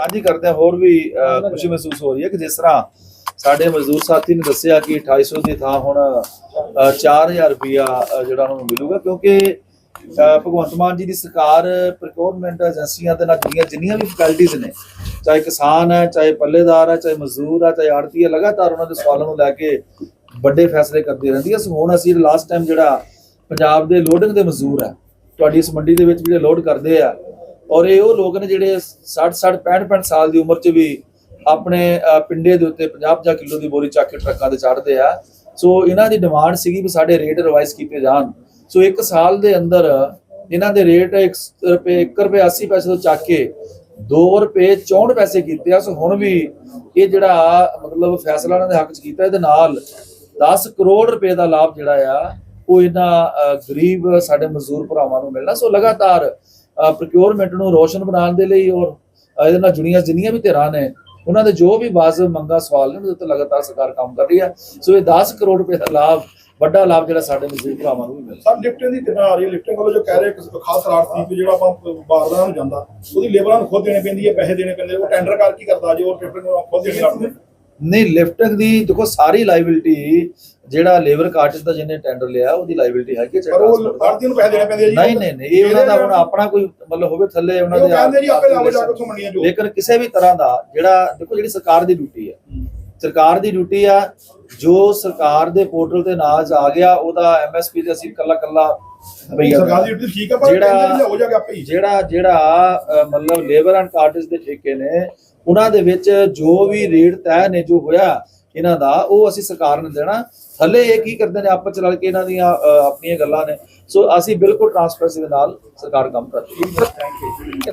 ਸਾਂਝੀ ਕਰਦੇ ਹਾਂ ਹੋਰ ਵੀ ਖੁਸ਼ੀ ਮਹਿਸੂਸ ਹੋ ਰਹੀ ਹੈ ਕਿ ਜਿਸ ਤਰ੍ਹਾਂ ਸਾਡੇ ਮਜ਼ਦੂਰ ਸਾਥੀ ਨੇ ਦੱਸਿਆ ਕਿ 2800 ਦੀ ਥਾਂ ਹੁਣ ਅ, 4000 ਰੁਪਿਆ ਅ, ਜਿਹੜਾ ਉਹਨਾਂ ਨੂੰ ਮਿਲੂਗਾ ਕਿਉਂਕਿ ਭਗਵੰਤ ਮਾਨ ਜੀ ਦੀ ਸਰਕਾਰ ਪ੍ਰੋਕਿਉਰਮੈਂਟ ਏਜੰਸੀਆਂ ਦੇ ਨਾਲ ਜੁੜੀਆਂ ਜਿੰਨੀਆਂ ਵੀ ਫੈਕਲਟੀਆਂ ਨੇ ਚਾਹੇ ਕਿਸਾਨ ਹੈ ਚਾਹੇ ਪੱਲੇਦਾਰ ਹੈ ਚਾਹੇ ਮਜ਼ਦੂਰ ਹੈ ਚਾਹੇ ਆੜਤੀ ਹੈ ਲਗਾਤਾਰ ਉਹਨਾਂ ਦੇ ਸਵਾਲਾਂ ਨੂੰ ਲੈ ਕੇ ਵੱਡੇ ਫੈਸਲੇ ਕਰਦੀ ਰਹਿੰਦੀ ਹੈ। ਸੋ ਹੁਣ ਅਸੀਂ ਲਾਸਟ ਟਾਈਮ ਜਿਹੜਾ ਪੰਜਾਬ ਦੇ ਲੋਡਿੰਗ ਦੇ ਮਜ਼ਦੂਰ ਹੈ ਤੁਹਾਡੀ ਇਸ ਮੰਡੀ ਦੇ ਵਿੱਚ ਜਿਹੜੇ ਲੋਡ ਕਰਦੇ ਆ ਔਰ ਇਹ ਉਹ ਲੋਕ ਨੇ ਜਿਹੜੇ 60 60 65 65 ਸਾਲ ਦੀ ਉਮਰ 'ਚ ਵੀ ਆਪਣੇ ਪਿੰਡੇ ਦੇ ਉੱਤੇ 50 ਕਿਲੋ ਦੀ ਬੋਰੀ ਚੱਕ ਕੇ ਟਰੱਕਾਂ ਤੇ ਚੜ੍ਹਦੇ ਆ। ਸੋ ਇਹਨਾਂ ਦੀ ਡਿਮਾਂਡ ਸੀਗੀ ਵੀ ਸਾਡੇ ਰੇਟ ਰਿਵਾਈਜ਼ ਕੀਤੇ ਜਾਣ। ਸੋ ਇੱਕ ਸਾਲ ਦੇ ਅੰਦਰ ਇਹਨਾਂ ਦੇ ਰੇਟ 1 ਰੁਪਏ 1 ਰੁਪਏ 80 ਪੈਸੇ ਤੋਂ ਚੱਕ ਕੇ 2 ਰੁਪਏ 64 ਪੈਸੇ ਕੀਤੇ ਆ। ਸੋ ਹੁਣ ਵੀ ਇਹ ਜਿਹੜਾ ਮਤਲਬ ਫੈਸਲਾ ਇਹਨਾਂ ਦੇ ਹੱਕ 'ਚ ਕੀਤਾ, ਇਹਦੇ ਨਾਲ 10 ਕਰੋੜ ਰੁਪਏ ਦਾ ਲਾਭ ਜਿਹੜਾ ਆ, ਉਹ ਇਹਨਾਂ ਗਰੀਬ ਸਾਡੇ ਮਜ਼ਦੂਰ ਭਰਾਵਾਂ ਨੂੰ ਮਿਲਣਾ। ਸੋ ਲਗਾਤਾਰ ਪ੍ਰੋਕਿਉਰਮੈਂਟ ਨੂੰ ਰੋਸ਼ਨ ਬਣਾਉਣ ਦੇ ਲਈ ਔਰ ਇਹਦੇ ਨਾਲ ਜੁੜੀਆਂ ਜਿੰਨੀਆਂ ਵੀ ਧਿਰਾਂ ਨੇ ਉਹਨਾਂ ਦੇ ਜੋ ਵੀ ਵਾਜਬ ਮੰਗਾ ਸਵਾਲ ਨੇ ਉਹਦੇ ਉੱਤੇ ਲਗਾਤਾਰ ਸਰਕਾਰ ਕੰਮ ਕਰ ਰਹੀ ਹੈ। ਸੋ ਇਹ 10 ਕਰੋੜ ਰੁਪਏ ਦਾ ਲਾਭ ਵੱਡਾ ਲਾਭ ਜਿਹੜਾ ਸਾਡੇ ਮਜ਼ਦੂਰ ਭਰਾਵਾਂ ਨੂੰ ਵੀ ਮਿਲਦਾ ਸਰ ਲਿਫਟਿੰਗ ਦੀ ਕਿੰਨਾ ਆ ਰਹੀ ਹੈ ਲਿਫਟਿੰਗ ਵੱਲੋਂ ਜੋ ਕਹਿ ਰਹੇ ਕਿ ਖਾਸ ਰਾਤ ਸੀ ਕਿ ਜਿਹੜਾ ਆਪਾਂ ਬਾਰਦਾਰਾਂ ਨੂੰ ਜਾਂਦਾ ਉਹਦੀ ਲੇਬਰਾਂ ਨੂੰ ਖੁਦ ਦੇਣੇ ਪੈਂਦੀ ਹੈ ਪੈਸੇ ਦੇਣੇ ਪੈਂਦੇ ਉਹ ਟੈਂਡਰ ਕਰ ਕੀ ਕਰਦਾ ਜੇ ਉਹ ਲਿਫਟਿੰਗ ਨੂੰ ਖੁਦ ਦੇਣੇ ਲੱਗਦੇ ਨਹੀਂ ਲਿਫਟਿੰਗ ਦੀ ਦੇਖੋ ਸਾਰੀ ਲਾਇਬਿਲਟੀ ਜਿਹੜਾ ਲੇਬਰ ਕਾਰਟਿਸ ਦਾ ਜਿਹਨੇ ਟੈਂਡਰ ਲਿਆ ਉਹਦੀ ਲਾਇਬਿਲਟੀ ਹੈਗੀ ਹੈ ਪਰ ਉਹ। ਆੜਤੀ ਨੂੰ ਪੈਸੇ ਦੇਣੇ ਪੈਂਦੇ ਆ ਜੀ ਨਹੀਂ ਨਹੀਂ ਨਹੀਂ ਇਹ ਉਹਨਾਂ ਦਾ ਹੁਣ ਆਪਣਾ ਕੋਈ ਮਤਲਬ ਹੋਵੇ ਥੱਲੇ ਉਹਨਾਂ ਉਹ ਦੇ ਕਹਿੰਦੇ ਜੀ ਆਪੇ ਲਾਵੋ ਜਾ relation। ਕੇ ਉੱਥੋਂ ਮੰਡੀਆਂ ਚੋਂ ਲੇਕਿਨ ਕਿਸੇ ਵੀ ਤਰ੍ਹਾਂ ਦਾ ਜਿਹੜਾ ਦੇਖੋ ਜਿਹੜੀ ਸਰਕਾਰ ਦੀ ਡਿਊਟੀ ਹੈ ਸਰਕਾਰ ਦੀ ਡਿਊਟੀ ਆ ਜੋ ਸਰਕਾਰ ਦੇ ਪੋਰਟਲ ਤੇ ਨਾਜ ਆ ਗਿਆ ਉਹਦਾ ਐਮਐਸਪੀ ਤੇ ਅਸੀਂ ਕੱਲਾ ਕੱਲਾ ਭਈਆ ਸਰਕਾਰ ਦੀ ਡਿਊਟੀ ਠੀਕ ਹੈ ਪਰ ਜਿਹੜਾ- ਕਹਿੰਦੇ ਜੀ ਹੋ ਜਾਗਾ ਆਪੇ ਹੀ। ਜਿਹੜਾ ਜਿਹੜਾ ਅ, ਮਤਲਬ ਲੇਬਰ ਐਂਡ ਕਾਰਟਿਸ ਦੇ ਠੇਕੇ ਨੇ ਉਹਨਾਂ ਦੇ ਵਿੱਚ ਜੋ ਵੀ ਰੇਟ ਤੈਅ ਨੇ ਜੋ ਹੋਇਆ ਇਹਨਾਂ ਦਾ ਉਹ ਅਸੀਂ ਸਰਕਾਰ ਨੂੰ ਦੇਣਾ। ਥੱਲੇ ਇਹ ਕੀ ਕਰਦੇ ਨੇ ਆਪਸ ਚ ਰਲ ਕੇ ਇਹਨਾਂ ਦੀਆਂ ਅ, ਆਪਣੀਆਂ ਗੱਲਾਂ ਨੇ। ਸੋ ਅਸੀਂ ਬਿਲਕੁਲ ਟਰਾਂਸਪੇਰੈਂਸੀ ਦੇ ਨਾਲ ਸਰਕਾਰ ਕੰਮ ਕਰ ਰਹੀ ਹੈ। Thank you